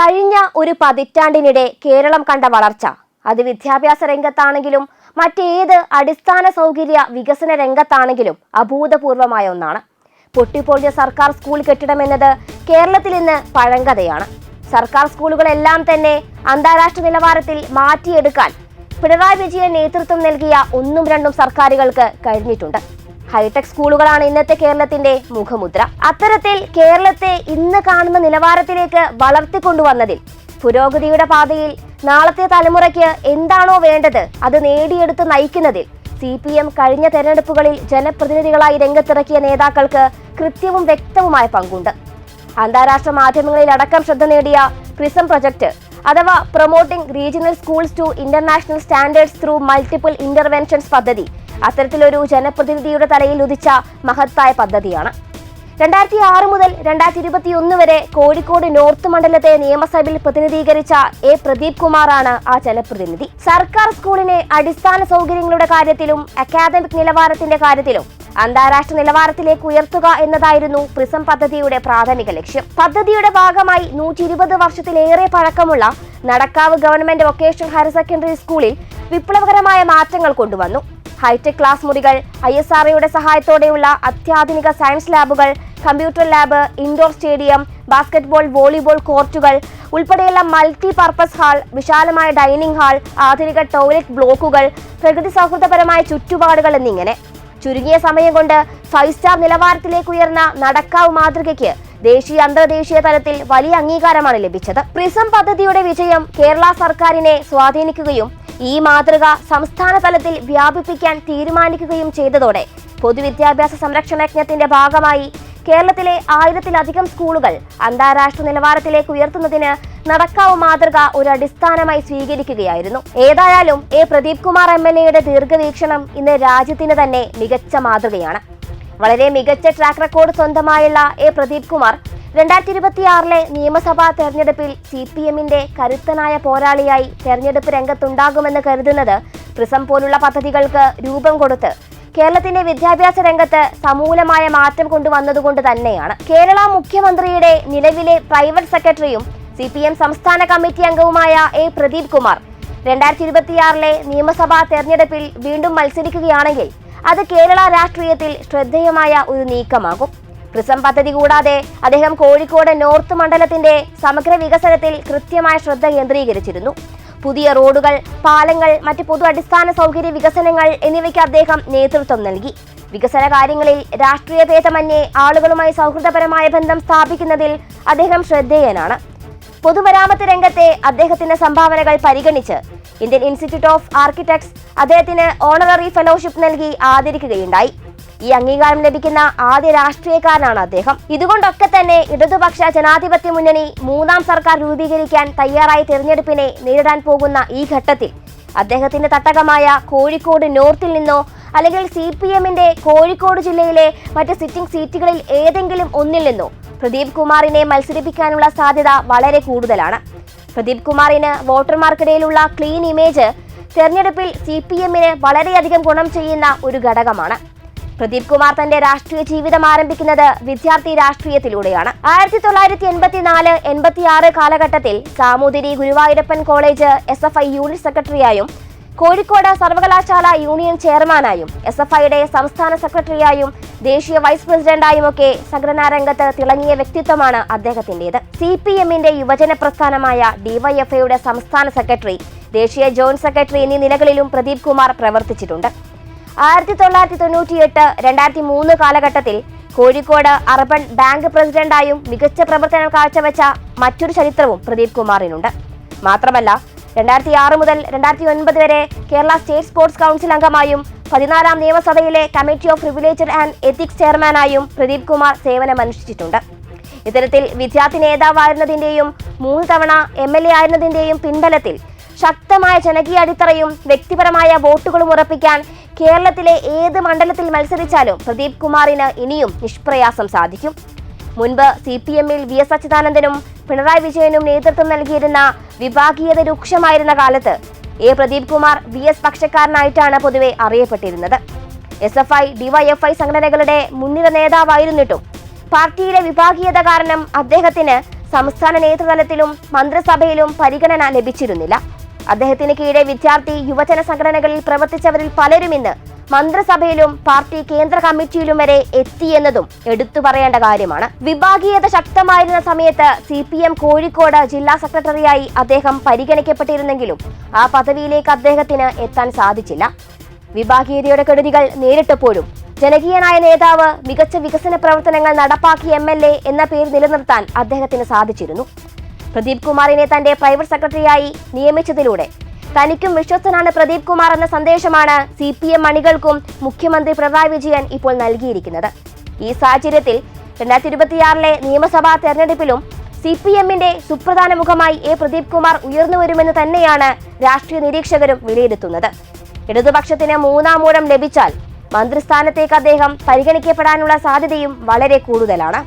കഴിഞ്ഞ ഒരു പതിറ്റാണ്ടിനിടെ കേരളം കണ്ട വളർച്ച. അത് വിദ്യാഭ്യാസ രംഗത്താണെങ്കിലും മറ്റേത് അടിസ്ഥാന സൗകര്യ വികസന രംഗത്താണെങ്കിലും അഭൂതപൂർവമായ ഒന്നാണ്. പൊട്ടിപ്പൊളിഞ്ഞ സർക്കാർ സ്കൂൾ കെട്ടിടമെന്നത് കേരളത്തിൽ ഇന്ന് പഴങ്കഥയാണ്. സർക്കാർ സ്കൂളുകളെല്ലാം തന്നെ അന്താരാഷ്ട്ര നിലവാരത്തിൽ മാറ്റിയെടുക്കാൻ പിണറായി വിജയൻ നേതൃത്വം നൽകിയ ഒന്നും രണ്ടും സർക്കാരുകൾക്ക് കഴിഞ്ഞിട്ടുണ്ട്. ഹൈടെക് സ്കൂളുകളാണ് ഇന്നത്തെ കേരളത്തിന്റെ മുഖമുദ്ര. അത്തരത്തിൽ കേരളത്തെ ഇന്ന് കാണുന്ന നിലവാരത്തിലേക്ക് വളർത്തിക്കൊണ്ടുവന്നതിൽ പുരോഗതിയുടെ പാതയിൽ നാളത്തെ തലമുറയ്ക്ക് എന്താണോ വേണ്ടത് അത് നേടിയെടുത്ത് നയിക്കുന്നതിൽ സി പി എം കഴിഞ്ഞ തെരഞ്ഞെടുപ്പുകളിൽ ജനപ്രതിനിധികളായി രംഗത്തിറക്കിയ നേതാക്കൾക്ക് കൃത്യവും വ്യക്തവുമായ പങ്കുണ്ട്. അന്താരാഷ്ട്ര മാധ്യമങ്ങളിൽ അടക്കം ശ്രദ്ധ നേടിയ ക്രിസം പ്രൊജക്ട് അഥവാ promoting regional schools to international standards through multiple interventions പദ്ധതി അത്തരത്തിലൊരു ജനപ്രതിനിധിയുടെ തലയിൽ ഉദിച്ച മഹത്തായ പദ്ധതിയാണ്. രണ്ടായിരത്തി ആറ് മുതൽ രണ്ടായിരത്തി ഇരുപത്തി ഒന്ന് വരെ കോഴിക്കോട് നോർത്ത് മണ്ഡലത്തെ നിയമസഭയിൽ പ്രതിനിധീകരിച്ച എ പ്രദീപ് കുമാറാണ് ആ ജനപ്രതിനിധി. സർക്കാർ സ്കൂളിനെ അടിസ്ഥാന സൗകര്യങ്ങളുടെ കാര്യത്തിലും അക്കാദമിക് നിലവാരത്തിന്റെ കാര്യത്തിലും അന്താരാഷ്ട്ര നിലവാരത്തിലേക്ക് ഉയർത്തുക എന്നതായിരുന്നു പ്രിസം പദ്ധതിയുടെ പ്രാഥമിക ലക്ഷ്യം. പദ്ധതിയുടെ ഭാഗമായി നൂറ്റി ഇരുപത് വർഷത്തിലേറെ പഴക്കമുള്ള Nadakkavu government vocational higher secondary സ്കൂളിൽ വിപ്ലവകരമായ മാറ്റങ്ങൾ കൊണ്ടുവന്നു. ഹൈടെക് ക്ലാസ് മുറികൾ ഐ എസ് ആർഒയുടെ സഹായത്തോടെയുള്ള അത്യാധുനിക സയൻസ് ലാബുകൾ computer lab indoor stadium basketball volleyball കോർട്ടുകൾ ഉൾപ്പെടെയുള്ള മൾട്ടി പർപ്പസ് ഹാൾ വിശാലമായ ഡൈനിങ് ഹാൾ ആധുനിക ടോയ്ലറ്റ് ബ്ലോക്കുകൾ പ്രകൃതി സൗഹൃദപരമായ ചുറ്റുപാടുകൾ എന്നിങ്ങനെ. ചുരുങ്ങിയ സമയം കൊണ്ട് ഫൈവ് സ്റ്റാർ നിലവാരത്തിലേക്ക് ഉയർന്ന നടക്കാവ് മാതൃകയ്ക്ക് ദേശീയ അന്തർദേശീയ തലത്തിൽ വലിയ അംഗീകാരമാണ് ലഭിച്ചത്. പ്രിസം പദ്ധതിയുടെ വിജയം കേരള സർക്കാരിനെ സ്വാധീനിക്കുകയും ഈ മാതൃക സംസ്ഥാന തലത്തിൽ വ്യാപിപ്പിക്കാൻ തീരുമാനിക്കുകയും ചെയ്തതോടെ പൊതുവിദ്യാഭ്യാസ സംരക്ഷണ യജ്ഞത്തിന്റെ ഭാഗമായി കേരളത്തിലെ ആയിരത്തിലധികം സ്കൂളുകൾ അന്താരാഷ്ട്ര നിലവാരത്തിലേക്ക് ഉയർത്തുന്നതിന് നടക്കാവ് മാതൃക ഒരു അടിസ്ഥാനമായി സ്വീകരിക്കുകയായിരുന്നു. ഏതായാലും A Pradeep Kumar M L എയുടെ ദീർഘവീക്ഷണം ഇന്ന് രാജ്യത്തിന് തന്നെ മികച്ച മാതൃകയാണ്. വളരെ മികച്ച ട്രാക്ക് റെക്കോർഡ് സ്വന്തമായുള്ള എ പ്രദീപ് കുമാർ രണ്ടായിരത്തി ഇരുപത്തിയാറിലെ നിയമസഭാ തെരഞ്ഞെടുപ്പിൽ സി പി എമ്മിന്റെ കരുത്തനായ പോരാളിയായി തെരഞ്ഞെടുപ്പ് രംഗത്തുണ്ടാകുമെന്ന് കരുതുന്നത് പ്രിസം പോലുള്ള പദ്ധതികൾക്ക് രൂപം കൊടുത്ത് കേരളത്തിന്റെ വിദ്യാഭ്യാസ രംഗത്ത് സമൂലമായ മാറ്റം കൊണ്ടുവന്നതുകൊണ്ട് തന്നെയാണ്. കേരള മുഖ്യമന്ത്രിയുടെ നിലവിലെ പ്രൈവറ്റ് സെക്രട്ടറിയും സി പി എം സംസ്ഥാന കമ്മിറ്റി അംഗവുമായ എ പ്രദീപ് കുമാർ രണ്ടായിരത്തി ഇരുപത്തിയാറിലെ നിയമസഭാ തെരഞ്ഞെടുപ്പിൽ വീണ്ടും മത്സരിക്കുകയാണെങ്കിൽ അത് കേരള രാഷ്ട്രീയത്തിൽ ശ്രദ്ധേയമായ ഒരു നീക്കമാകും. പ്രിസം പദ്ധതി കൂടാതെ അദ്ദേഹം കോഴിക്കോട് നോർത്ത് മണ്ഡലത്തിന്റെ സമഗ്ര വികസനത്തിൽ കൃത്യമായ ശ്രദ്ധ കേന്ദ്രീകരിച്ചിരുന്നു. പുതിയ റോഡുകൾ പാലങ്ങൾ മറ്റ് പൊതു അടിസ്ഥാന സൗകര്യ വികസനങ്ങൾ എന്നിവയ്ക്ക് അദ്ദേഹം നേതൃത്വം നൽകി. വികസന കാര്യങ്ങളിൽ രാഷ്ട്രീയ ഭേദമന്യേ ആളുകളുമായി സൗഹൃദപരമായ ബന്ധം സ്ഥാപിക്കുന്നതിൽ അദ്ദേഹം ശ്രദ്ധേയനാണ്. പൊതുമരാമത്ത് രംഗത്തെ അദ്ദേഹത്തിന്റെ സംഭാവനകൾ പരിഗണിച്ച് ഇന്ത്യൻ ഇൻസ്റ്റിറ്റ്യൂട്ട് ഓഫ് ആർക്കിടെക്ട്സ് അദ്ദേഹത്തിന് ഓണററി ഫെലോഷിപ്പ് നൽകി ആദരിക്കുകയുണ്ടായി. ഈ അംഗീകാരം ലഭിക്കുന്ന ആദ്യ രാഷ്ട്രീയക്കാരനാണ് അദ്ദേഹം. ഇതുകൊണ്ടൊക്കെ തന്നെ ഇടതുപക്ഷ ജനാധിപത്യ മുന്നണി മൂന്നാം സർക്കാർ രൂപീകരിക്കാൻ തയ്യാറായി തിരഞ്ഞെടുപ്പിനെ നേരിടാൻ പോകുന്ന ഈ ഘട്ടത്തിൽ അദ്ദേഹത്തിന്റെ തട്ടകമായ കോഴിക്കോട് നോർത്തിൽ നിന്നോ അല്ലെങ്കിൽ സി പി എമ്മിന്റെ കോഴിക്കോട് ജില്ലയിലെ മറ്റ് സിറ്റിംഗ് സീറ്റുകളിൽ ഏതെങ്കിലും ഒന്നിൽ നിന്നോ പ്രദീപ് കുമാറിനെ മത്സരിപ്പിക്കാനുള്ള സാധ്യത വളരെ കൂടുതലാണ്. പ്രദീപ് കുമാറിന് വോട്ടർമാർക്കിടയിലുള്ള ക്ലീൻ ഇമേജ് തെരഞ്ഞെടുപ്പിൽ സി പി എമ്മിന് വളരെയധികം ഗുണം ചെയ്യുന്ന ഒരു ഘടകമാണ്. പ്രദീപ് കുമാർ തന്റെ രാഷ്ട്രീയ ജീവിതം ആരംഭിക്കുന്നത് വിദ്യാർത്ഥി രാഷ്ട്രീയത്തിലൂടെയാണ്. ആയിരത്തി തൊള്ളായിരത്തി എൺപത്തിനാല് എൺപത്തി ആറ് കാലഘട്ടത്തിൽ Samoothiri Guruvayurappan college S F I unit സെക്രട്ടറിയായും Kozhikode സർവകലാശാല യൂണിയൻ ചെയർമാനായും എസ് എഫ് ഐയുടെ സംസ്ഥാന സെക്രട്ടറിയായും ദേശീയ വൈസ് പ്രസിഡന്റായും ഒക്കെ സംഘടനാ രംഗത്ത് തിളങ്ങിയ വ്യക്തിത്വമാണ് അദ്ദേഹത്തിന്റേത്. സി പി എമ്മിന്റെ യുവജന പ്രസ്ഥാനമായ ഡിവൈഎഫ്ഐയുടെ സംസ്ഥാന സെക്രട്ടറി ദേശീയ ജോയിന്റ് സെക്രട്ടറി എന്നീ നിലകളിലും പ്രദീപ് കുമാർ പ്രവർത്തിച്ചിട്ടുണ്ട്. ആയിരത്തി തൊള്ളായിരത്തി തൊണ്ണൂറ്റി എട്ട് രണ്ടായിരത്തി മൂന്ന് കാലഘട്ടത്തിൽ കോഴിക്കോട് അർബൻ ബാങ്ക് പ്രസിഡന്റായും മികച്ച പ്രവർത്തനം കാഴ്ചവെച്ച മറ്റൊരു ചരിത്രവും പ്രദീപ് കുമാറിനുണ്ട്. മാത്രമല്ല രണ്ടായിരത്തി ആറ് മുതൽ രണ്ടായിരത്തി ഒൻപത് വരെ കേരള സ്റ്റേറ്റ് സ്പോർട്സ് കൗൺസിൽ അംഗമായും പതിനാലാം നിയമസഭയിലെ committee of privilege and ethics ചെയർമാനായും Pradeep Kumar സേവനമനുഷ്ഠിച്ചിട്ടുണ്ട്. ഇത്തരത്തിൽ വിദ്യാർത്ഥി നേതാവായിരുന്നതിന്റെയും മൂന്ന് തവണ എം എൽ എ ആയിരുന്നതിന്റെയും പിൻബലത്തിൽ ശക്തമായ ജനകീയ അടിത്തറയും വ്യക്തിപരമായ വോട്ടുകളും ഉറപ്പിക്കാൻ കേരളത്തിലെ ഏത് മണ്ഡലത്തിൽ മത്സരിച്ചാലും പ്രദീപ് കുമാറിന് ഇനിയും നിഷ്പ്രയാസം സാധിക്കും. മുൻപ് സി പി എമ്മിൽ വി എസ് അച്യുതാനന്ദനും പിണറായി വിജയനും നേതൃത്വം നൽകിയിരുന്ന വിഭാഗീയത രൂക്ഷമായിരുന്ന കാലത്ത് A Pradeep Kumar V S പക്ഷക്കാരനായിട്ടാണ് പൊതുവെ അറിയപ്പെട്ടിരുന്നത്. എസ് എഫ് ഐ ഡിവൈഎഫ്ഐ സംഘടനകളുടെ മുൻനിര നേതാവായിരുന്നിട്ടും പാർട്ടിയിലെ വിഭാഗീയത കാരണം അദ്ദേഹത്തിന് സംസ്ഥാന നേതൃതലത്തിലും മന്ത്രിസഭയിലും പരിഗണന ലഭിച്ചിരുന്നില്ല. അദ്ദേഹത്തിന് കീഴെ വിദ്യാർത്ഥി യുവജന സംഘടനകളിൽ പ്രവർത്തിച്ചവരിൽ പലരും ഇന്ന് മന്ത്രിസഭയിലും പാർട്ടി കേന്ദ്ര കമ്മിറ്റിയിലും വരെ എത്തിയെന്നതും എടുത്തു പറയേണ്ട കാര്യമാണ്. വിഭാഗീയത ശക്തമായിരുന്ന സമയത്ത് സി പി എം കോഴിക്കോട് ജില്ലാ സെക്രട്ടറിയായി അദ്ദേഹം പരിഗണിക്കപ്പെട്ടിരുന്നെങ്കിലും ആ പദവിയിലേക്ക് അദ്ദേഹത്തിന് എത്താൻ സാധിച്ചില്ല. വിഭാഗീയതയുടെ കെടുതികൾ നേരിട്ടപ്പോഴും ജനകീയനായ നേതാവ് മികച്ച വികസന പ്രവർത്തനങ്ങൾ നടപ്പാക്കിയ എം എന്ന പേര് നിലനിർത്താൻ അദ്ദേഹത്തിന് സാധിച്ചിരുന്നു. പ്രദീപ് കുമാറിനെ തന്റെ പ്രൈവറ്റ് സെക്രട്ടറിയായി നിയമിച്ചതിലൂടെ. തനിക്കും വിശ്വസ്തനാണ് പ്രദീപ് കുമാർ എന്ന സന്ദേശമാണ് സി പി എം അണികൾക്കും മുഖ്യമന്ത്രി പിണറായി വിജയൻ ഇപ്പോൾ നൽകിയിരിക്കുന്നത്. ഈ സാഹചര്യത്തിൽ രണ്ടായിരത്തി ഇരുപത്തിയാറിലെ നിയമസഭാ തെരഞ്ഞെടുപ്പിലും സി പി എമ്മിന്റെ സുപ്രധാന മുഖമായി എ പ്രദീപ് കുമാർ ഉയർന്നുവരുമെന്ന് തന്നെയാണ് രാഷ്ട്രീയ നിരീക്ഷകരും വിലയിരുത്തുന്നത്. ഇടതുപക്ഷത്തിന് മൂന്നാം മൂലം ലഭിച്ചാൽ മന്ത്രിസ്ഥാനത്തേക്ക് അദ്ദേഹം പരിഗണിക്കപ്പെടാനുള്ള സാധ്യതയും വളരെ കൂടുതലാണ്.